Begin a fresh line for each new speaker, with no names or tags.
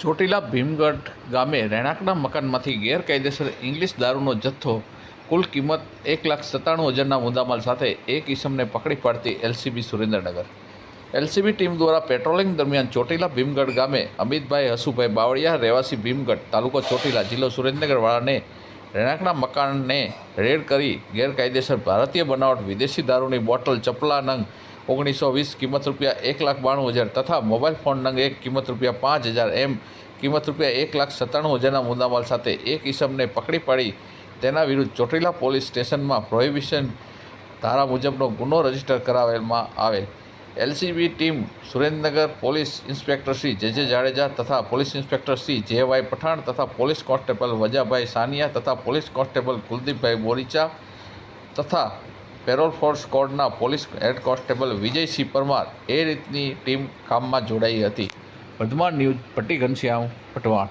ચોટીલા ભીમગઢ ગામે રહેણાંકના મકાનમાંથી ગેરકાયદેસર ઇંગ્લિશ દારૂનો જથ્થો કુલ કિંમત એક લાખ સત્તાણું હજારના મુદ્દામાલ સાથે એક ઇસમને પકડી પાડતી એલસીબી સુરેન્દ્રનગર. એલસીબી ટીમ દ્વારા પેટ્રોલિંગ દરમિયાન ચોટીલા ભીમગઢ ગામે અમિતભાઈ હસુભાઈ બાવળિયા રહેવાસી ભીમગઢ તાલુકો ચોટીલા જિલ્લો સુરેન્દ્રનગરવાળાને રહેણાંકના મકાનને રેડ કરી ગેરકાયદેસર ભારતીય બનાવટ વિદેશી દારૂની બોટલ ચપલા નંગ ઓગણીસો વીસ કિંમત રૂપિયા એક લાખ બાણું હજાર તથા મોબાઈલ ફોન નંગ એક કિંમત રૂપિયા પાંચ હજાર એમ કિંમત રૂપિયા એક લાખ સત્તાણું હજારના મુદ્દામાલ સાથે એક ઈસમને પકડી પાડી તેના વિરુદ્ધ ચોટીલા પોલીસ સ્ટેશનમાં પ્રોહિબિશન ધારા મુજબનો ગુનો રજિસ્ટર કરાવેલમાં આવેલ. LCB team Surendranagar police inspector Shri J J Jadeja તથા પોલીસ ઇન્સ્પેક્ટર શ્રી જે વાય પઠાણ તથા પોલીસ કોન્સ્ટેબલ વજાભાઈ સાનિયા તથા પોલીસ કોન્સ્ટેબલ કુલદીપભાઈ બોરીચા તથા parole force સ્કોડના police head constable Vijaysinh Parmar એ રીતની ટીમ કામમાં જોડાઈ હતી. વર્ધમાન ન્યૂઝ, પટ્ટી ઘનશ્યામ, પટવાણ.